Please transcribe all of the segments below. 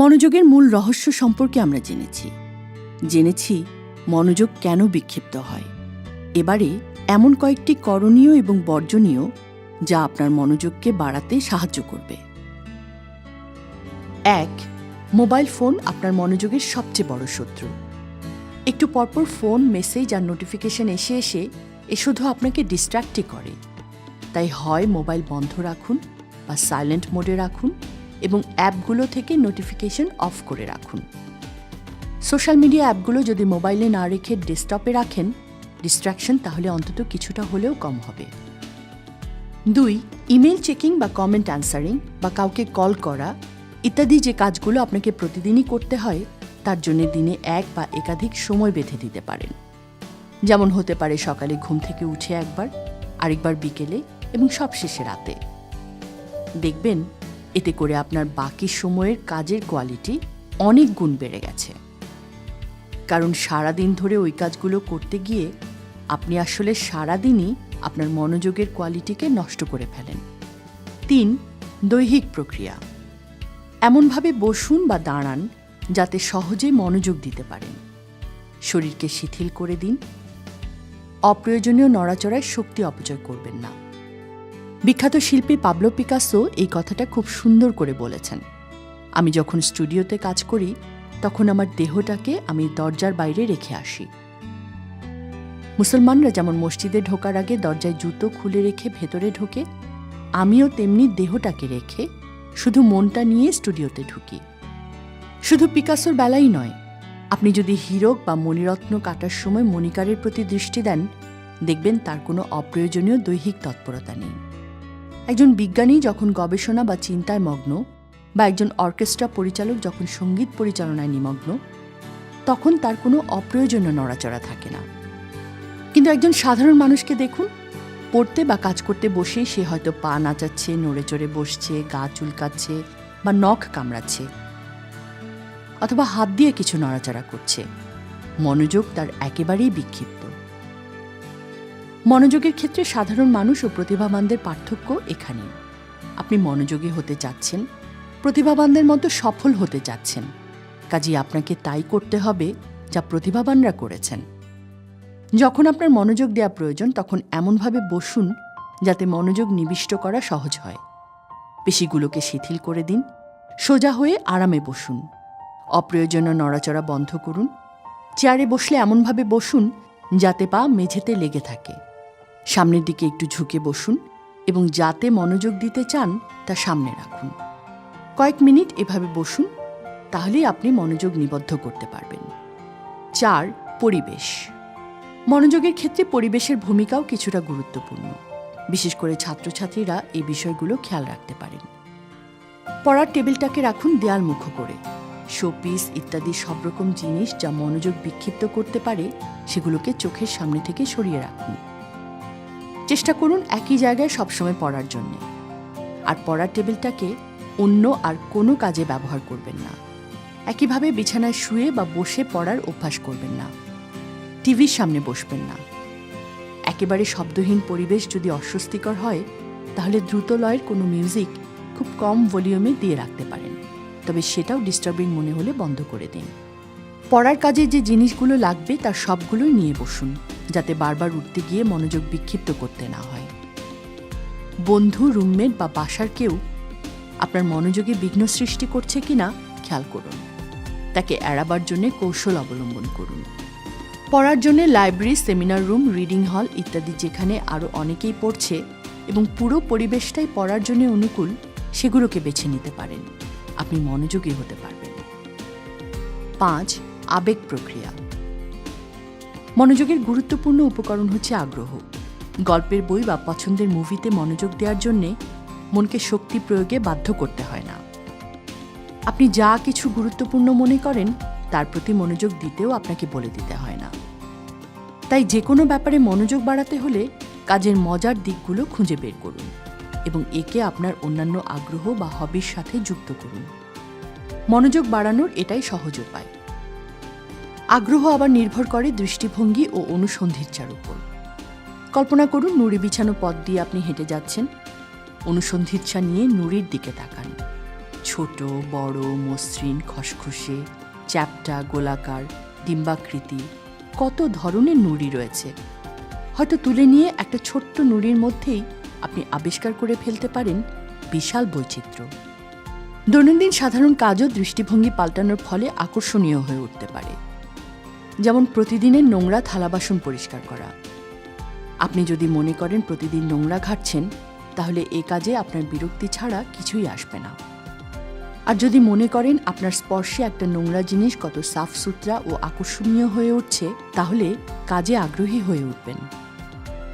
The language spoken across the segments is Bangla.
মনোযোগের মূল রহস্য সম্পর্কে আমরা জেনেছি। জেনেছি মনোযোগ কেন বিক্ষিপ্ত হয়। এবারে এমন কয়েকটি করণীয় এবং বর্জনীয় যা আপনার মনোযোগকে বাড়াতে সাহায্য করবে। এক, মোবাইল ফোন আপনার মনোযোগের সবচেয়ে বড় শত্রু। একটু পরপর ফোন, মেসেজ আর নোটিফিকেশন এসে এসে এ শুধু আপনাকে ডিস্ট্র্যাক্টই করে। তাই হয় মোবাইল বন্ধ রাখুন বা সাইলেন্ট মোডে রাখুন। এবং অ্যাপগুলো থেকে নোটিফিকেশন অফ করে রাখুন। সোশ্যাল মিডিয়া অ্যাপগুলো যদি মোবাইলে না রেখে ডেস্কটপে রাখেন ডিস্ট্র্যাকশন তাহলে অন্তত কিছুটা হলেও কম হবে। দুই ইমেল চেকিং বা কমেন্ট অ্যান্সারিং বা কাউকে কল করা ইত্যাদি যে কাজগুলো আপনাকে প্রতিদিনই করতে হয়, তার জন্য দিনে এক বা একাধিক সময় বেঁধে দিতে পারেন। যেমন হতে পারে সকালে ঘুম থেকে উঠে একবার, আরেকবার বিকেলে এবং সবশেষে রাতে। দেখবেন এতে করে আপনার বাকি সময়ের কাজের কোয়ালিটি অনেক গুণ বেড়ে গেছে। কারণ সারা দিন ধরে ওই কাজগুলো করতে গিয়ে আপনি আসলে সারাদিনই আপনার মনোযোগের কোয়ালিটিকে নষ্ট করে ফেলেন। তিন, দৈহিক প্রক্রিয়া। এমনভাবে বসুন বা দাঁড়ান যাতে সহজে মনোযোগ দিতে পারেন। শরীরকে শিথিল করে দিন। অপ্রয়োজনীয় নড়াচড়ায় শক্তি অপচয় করবেন না। বিখ্যাত শিল্পী পাবলো পিকাসো এই কথাটা খুব সুন্দর করে বলেছেন। আমি যখন স্টুডিওতে কাজ করি, তখন আমার দেহটাকে আমি দরজার বাইরে রেখে আসি। মুসলমানরা যেমন মসজিদে ঢোকার আগে দরজায় জুতো খুলে রেখে ভেতরে ঢোকে, আমিও তেমনি দেহটাকে রেখে শুধু মনটা নিয়ে স্টুডিওতে ঢুকি। শুধু পিকাসোর বেলাই নয়, আপনি যদি হীরক বা মণিরত্ন কাটার সময় মণিকারের প্রতি দৃষ্টি দেন, দেখবেন তার কোনো অপ্রয়োজনীয় দৈহিক তৎপরতা নেই। একজন বিজ্ঞানী যখন গবেষণা বা চিন্তায় মগ্ন, বা একজন অর্কেস্ট্রা পরিচালক যখন সংগীত পরিচালনায় নিমগ্ন, তখন তার কোনো অপ্রয়োজনীয় নড়াচড়া থাকে না। কিন্তু একজন সাধারণ মানুষকে দেখুন, পড়তে বা কাজ করতে বসেই সে হয়তো পা নাচাচ্ছে, নড়ে চড়ে বসছে, গা চুলকাচ্ছে বা নখ কামড়াচ্ছে অথবা হাত দিয়ে কিছু নড়াচড়া করছে। মনোযোগ তার একেবারেই বিক্ষিপ্ত। মনোযোগের ক্ষেত্রে সাধারণ মানুষ ও প্রতিভাবানদের পার্থক্য এখানে। আপনি মনোযোগী হতে চাচ্ছেন প্রতিভাবানদের মতো সফল হতে চাচ্ছেন কাজেই আপনাকে তাই করতে হবে যা প্রতিভাবানরা করেছেন। যখন আপনার মনোযোগ দেওয়া প্রয়োজন, তখন এমনভাবে বসুন যাতে মনোযোগ নিবিষ্ট করা সহজ হয়। পেশিগুলোকে শিথিল করে দিন, সোজা হয়ে আরামে বসুন। অপ্রয়োজনীয় নড়াচড়া বন্ধ করুন। চেয়ারে বসলে এমনভাবে বসুন যাতে পা মেঝেতে লেগে থাকে। সামনের দিকে একটু ঝুঁকে বসুন এবং যাতে মনোযোগ দিতে চান তা সামনে রাখুন। কয়েক মিনিট এভাবে বসুন, তাহলেই আপনি মনোযোগ নিবদ্ধ করতে পারবেন। চার, পরিবেশ। মনোযোগের ক্ষেত্রে পরিবেশের ভূমিকাও কিছুটা গুরুত্বপূর্ণ। বিশেষ করে ছাত্রছাত্রীরা এই বিষয়গুলো খেয়াল রাখতে পারেন। পড়ার টেবিলটাকে রাখুন দেয়াল মুখ করে। শোপিস ইত্যাদি সব রকম জিনিস যা মনোযোগ বিক্ষিপ্ত করতে পারে, সেগুলোকে চোখের সামনে থেকে সরিয়ে রাখুন। চেষ্টা করুন একই জায়গায় সবসময় পড়ার জন্যে। আর পড়ার টেবিলটাকে অন্য আর কোনো কাজে ব্যবহার করবেন না। একইভাবে বিছানায় শুয়ে বা বসে পড়ার অভ্যাস করবেন না। টিভির সামনে বসবেন না। একেবারে শব্দহীন পরিবেশ যদি অস্বস্তিকর হয়, তাহলে দ্রুত লয়ের কোনো মিউজিক খুব কম ভলিউমে দিয়ে রাখতে পারেন। তবে সেটাও ডিস্টার্বিং মনে হলে বন্ধ করে দিন। পড়ার কাজে যে জিনিসগুলো লাগবে, তার সবগুলোই নিয়ে বসুন। যাতে বারবার উঠতে গিয়ে মনোযোগ বিক্ষিপ্ত করতে না হয়। বন্ধু, রুমমেট বা বাসার কেউ আপনার মনোযোগে বিঘ্ন সৃষ্টি করছে কিনা খেয়াল করুন। তাকে এড়াবার জন্য কৌশল অবলম্বন করুন। পড়ার জন্য লাইব্রেরি, সেমিনার রুম, রিডিং হল ইত্যাদি যেখানে আরও অনেকেই পড়ছে এবং পুরো পরিবেশটাই পড়ার জন্য অনুকূল, সেগুলোকে বেছে নিতে পারেন। আপনি মনোযোগী হতে পারবেন। পাঁচ, আবেগ প্রক্রিয়া। মনোযোগের গুরুত্বপূর্ণ উপকরণ হচ্ছে আগ্রহ। গল্পের বই বা পছন্দের মুভিতে মনোযোগ দেওয়ার জন্যে মনকে শক্তি প্রয়োগে বাধ্য করতে হয় না। আপনি যা কিছু গুরুত্বপূর্ণ মনে করেন, তার প্রতি মনোযোগ দিতেও আপনাকে বলে দিতে হয় না। তাই যে কোনো ব্যাপারে মনোযোগ বাড়াতে হলে কাজের মজার দিকগুলো খুঁজে বের করুন এবং একে আপনার অন্যান্য আগ্রহ বা হবির সাথে যুক্ত করুন। মনোযোগ বাড়ানোর এটাই সহজ উপায়। আগ্রহ আবার নির্ভর করে দৃষ্টিভঙ্গি ও অনুসন্ধিচ্ছার উপর। কল্পনা করুন, নুড়ি বিছানো পথ দিয়ে আপনি হেঁটে যাচ্ছেন। অনুসন্ধিচ্ছা নিয়ে নুড়ির দিকে তাকান। ছোট, বড়, মসৃণ, খসখসে, চ্যাপ্টা, গোলাকার, ডিম্বাকৃতি, কত ধরনের নুড়ি রয়েছে। হয়তো তুলে নিয়ে একটা ছোট্ট নুড়ির মধ্যেই আপনি আবিষ্কার করে ফেলতে পারেন বিশাল বৈচিত্র্য। দৈনন্দিন সাধারণ কাজও দৃষ্টিভঙ্গি পাল্টানোর ফলে আকর্ষণীয় হয়ে উঠতে পারে। যেমন প্রতিদিনের নোংরা থালা বাসন পরিষ্কার করা। আপনি যদি মনে করেন প্রতিদিন নোংরা ঘাটছেন, তাহলে এ কাজে আপনার বিরক্তি ছাড়া কিছুই আসবে না। আর যদি মনে করেন আপনার স্পর্শে একটা নোংরা জিনিস কত সাফ সুতরা ও আকর্ষণীয় হয়ে উঠছে, তাহলে কাজে আগ্রহী হয়ে উঠবেন।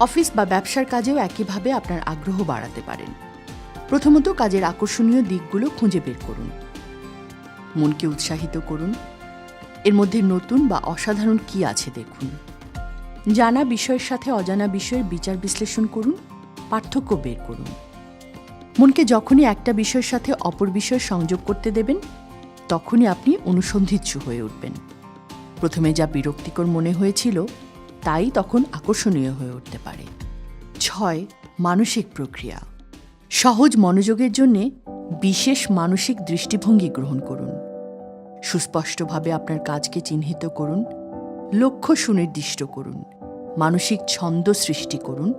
অফিস বা ব্যবসার কাজেও একইভাবে আপনার আগ্রহ বাড়াতে পারেন। প্রথমত কাজের আকর্ষণীয় দিকগুলো খুঁজে বের করুন। মনকে উৎসাহিত করুন। এর মধ্যে নতুন বা অসাধারণ কি আছে দেখুন। জানা বিষয়ের সাথে অজানা বিষয়ের বিচার বিশ্লেষণ করুন, পার্থক্য বের করুন। মনকে যখনই একটা বিষয়ের সাথে অপর বিষয় সংযোগ করতে দেবেন, তখনই আপনি অনুসন্ধিৎসু হয়ে উঠবেন। প্রথমে যা বিরক্তিকর মনে হয়েছিল, তাই তখন আকর্ষণীয় হয়ে উঠতে পারে। ছয়, মানসিক প্রক্রিয়া। সহজ মনোযোগের জন্যে বিশেষ মানসিক দৃষ্টিভঙ্গি গ্রহণ করুন। সুস্পষ্টভাবে আপনার কাজকে চিহ্নিত করুন, লক্ষ্য সুনির্দিষ্ট করুন, মানসিক ছন্দ সৃষ্টি করুন,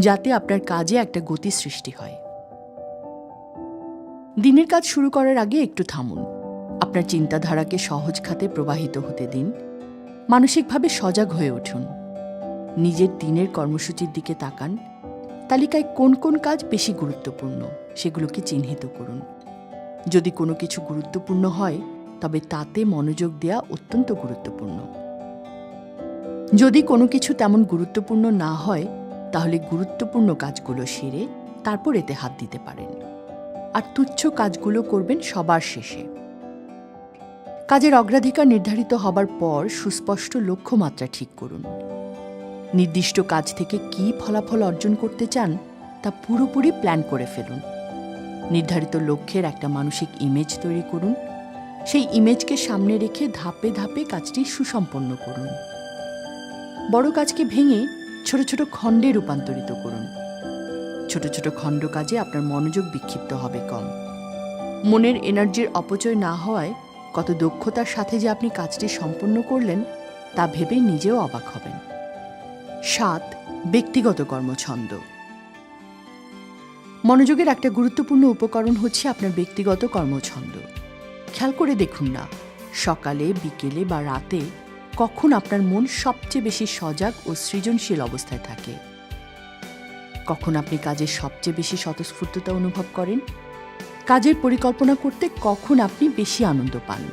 যাতে আপনার কাজে একটা গতি সৃষ্টি হয়। দিনের কাজ শুরু করার আগে একটু থামুন। আপনার চিন্তাধারাকে সহজ খাতে প্রবাহিত হতে দিন। মানসিকভাবে সজাগ হয়ে উঠুন। নিজের দিনের কর্মসূচির দিকে তাকান। তালিকায় কোন কোন কাজ বেশি গুরুত্বপূর্ণ, সেগুলোকে চিহ্নিত করুন। যদি কোনো কিছু গুরুত্বপূর্ণ হয় তবে তাতে মনোযোগ দেওয়া অত্যন্ত গুরুত্বপূর্ণ। যদি কোনো কিছু তেমন গুরুত্বপূর্ণ না হয়, তাহলে গুরুত্বপূর্ণ কাজগুলো সেরে তারপর এতে হাত দিতে পারেন। আর তুচ্ছ কাজগুলো করবেন সবার শেষে। কাজের অগ্রাধিকার নির্ধারিত হবার পর সুস্পষ্ট লক্ষ্যমাত্রা ঠিক করুন। নির্দিষ্ট কাজ থেকে কি ফলাফল অর্জন করতে চান, তা পুরোপুরি প্ল্যান করে ফেলুন। নির্ধারিত লক্ষ্যের একটা মানসিক ইমেজ তৈরি করুন। সেই ইমেজকে সামনে রেখে ধাপে ধাপে কাজটি সুসম্পন্ন করুন। বড় কাজকে ভেঙে ছোট ছোট খণ্ডে রূপান্তরিত করুন। ছোট ছোট খণ্ড কাজে আপনার মনোযোগ বিক্ষিপ্ত হবে কম। মনের এনার্জির অপচয় না হওয়ায় কত দক্ষতার সাথে যে আপনি কাজটি সম্পন্ন করলেন, তা ভেবে নিজেও অবাক হবেন। সাত, ব্যক্তিগত কর্মছন্দ। মনোযোগের একটা গুরুত্বপূর্ণ উপকরণ হচ্ছে আপনার ব্যক্তিগত কর্মছন্দ। খেয়াল করে দেখুন না, সকালে, বিকেলে বা রাতে কখন আপনার মন সবচেয়ে বেশি সজাগ ও সৃজনশীল অবস্থায় থাকে? কখন আপনি কাজের সবচেয়ে বেশি স্বতঃস্ফূর্ততা অনুভব করেন? কাজের পরিকল্পনা করতে কখন আপনি বেশি আনন্দ পান?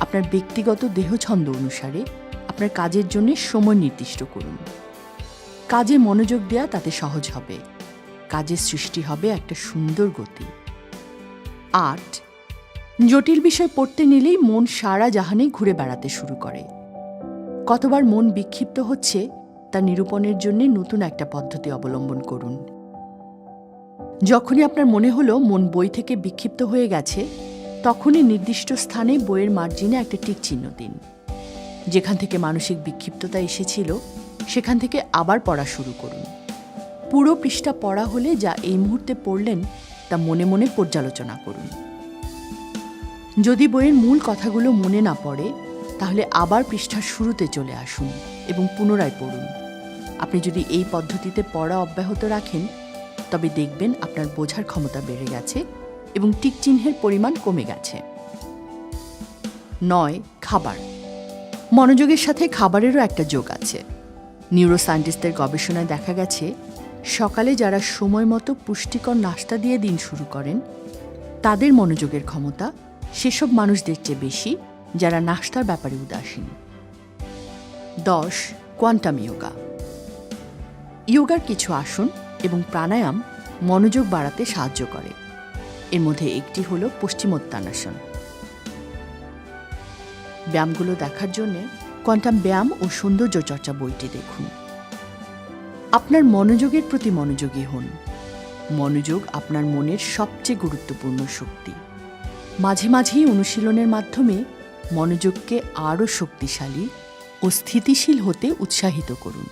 আপনার ব্যক্তিগত দেহছন্দ অনুসারে আপনার কাজের জন্য সময় নির্দিষ্ট করুন। কাজে মনোযোগ দেয়া তাতে সহজ হবে। কাজের সৃষ্টি হবে একটা সুন্দর গতি। আট জটিল বিষয় পড়তে নিলেই মন সারা জাহানে ঘুরে বেড়াতে শুরু করে। কতবার মন বিক্ষিপ্ত হচ্ছে, তা নিরূপণের জন্য নতুন একটা পদ্ধতি অবলম্বন করুন। যখনই আপনার মনে হলো মন বই থেকে বিক্ষিপ্ত হয়ে গেছে, তখনই নির্দিষ্ট স্থানে বইয়ের মার্জিনে একটা টিক চিহ্ন দিন। যেখান থেকে মানসিক বিক্ষিপ্ততা এসেছিল, সেখান থেকে আবার পড়া শুরু করুন। পুরো পৃষ্ঠা পড়া হলে যা এই মুহূর্তে পড়লেন, তা মনে মনে পর্যালোচনা করুন। যদি বইয়ের মূল কথাগুলো মনে না পড়ে, তাহলে আবার পৃষ্ঠার শুরুতে চলে আসুন এবং পুনরায় পড়ুন। আপনি যদি এই পদ্ধতিতে পড়া অব্যাহত রাখেন, তবে দেখবেন আপনার বোঝার ক্ষমতা বেড়ে গেছে এবং টিক চিহ্নের পরিমাণ কমে গেছে। নয়, খাবার। মনোযোগের সাথে খাবারেরও একটা যোগ আছে। নিউরোসায়েন্টিস্টদের গবেষণায় দেখা গেছে, সকালে যারা সময় মতো পুষ্টিকর নাস্তা দিয়ে দিন শুরু করেন, তাদের মনোযোগের ক্ষমতা সেসব মানুষদের চেয়ে বেশি যারা নাস্তার ব্যাপারে উদাসীন। দশ, কোয়ান্টাম ইয়োগা। ইয়োগার কিছু আসন এবং প্রাণায়াম মনোযোগ বাড়াতে সাহায্য করে। এর মধ্যে একটি হল পশ্চিমোত্তানাসন। ব্যায়ামগুলো দেখার জন্যে কোয়ান্টাম ব্যায়াম ও সৌন্দর্য চর্চা বইটি দেখুন। আপনার মনোযোগের প্রতি মনোযোগী হন। মনোযোগ আপনার মনের সবচেয়ে গুরুত্বপূর্ণ শক্তি। মাঝে মাঝেই অনুশীলনের মাধ্যমে মনোযোগকে আরও শক্তিশালী ও স্থিতিশীল হতে উৎসাহিত করুন।